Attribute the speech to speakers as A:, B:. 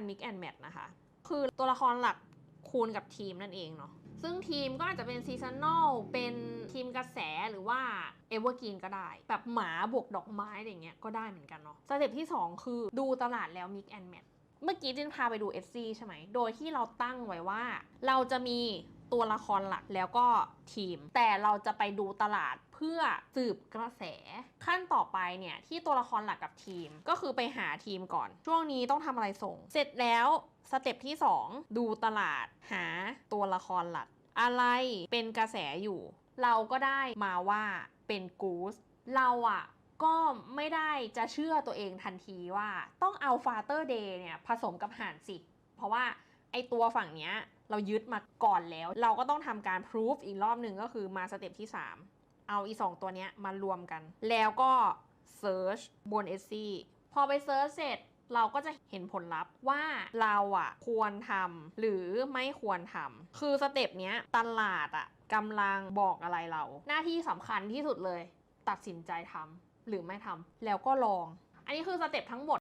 A: การ mix and match นะคะ คือตัวละครหลักคูณกับทีมนั่นเองเนาะซึ่งทีมก็อาจจะเป็นซีซัน a ลเป็นทีมกระแสหรือว่าเอเวอร์กรีนก็ได้ แบบหมาบวกดอกไม้อะไรเงี้ยก็ได้เหมือนกันเนาะสเต็ปที่ 2 คือดูตลาดแล้วมิกแอนแมทเมื่อกี้จินพาไปดู FC ใช่ไหม โดยที่เราตั้งไว้ว่า เราจะมี ตัวละครหลักแล้วก็ทีม แต่เราจะไปดูตลาดเพื่อสืบกระแส ขั้นต่อไปเนี่ยที่ตัวละครหลักกับทีม ก็คือไปหาทีมก่อน ช่วงนี้ต้องทำอะไรส่ง เสร็จแล้วสเต็ปที่ 2 ดูตลาดหาตัวละครหลัก อะไรเป็นกระแสอยู่ เราก็ได้มาว่าเป็นกูสเราอะก็ไม่ได้จะเชื่อตัวเองทันทีว่าต้องเอาฟาเตอร์เดย์เนี่ยผสมกับห่านสิ เพราะว่า ไอตัวฝั่งเนี้ยเรายึดมาก่อนแล้ว เราก็ต้องทำการพิสูจอีกรอบหนึ่งก็คือมาสเต็ปที่ 3 เอาอีสองตัวเนี้ยมารวมกัน แล้วก็เซิร์ชบน s อพอไปเซิร์ชเสร็จเราก็จะเห็นผลลัพธ์ว่าเราอะควรทำหรือไม่ควรทำคือสเต็ปเนี้ยตลาดอะกำลังบอกอะไรเรา หน้าที่สำคัญที่สุดเลย ตัดสินใจทำหรือไม่ทำแล้วก็ลอง อันนี้คือสเต็ปทั้งหมด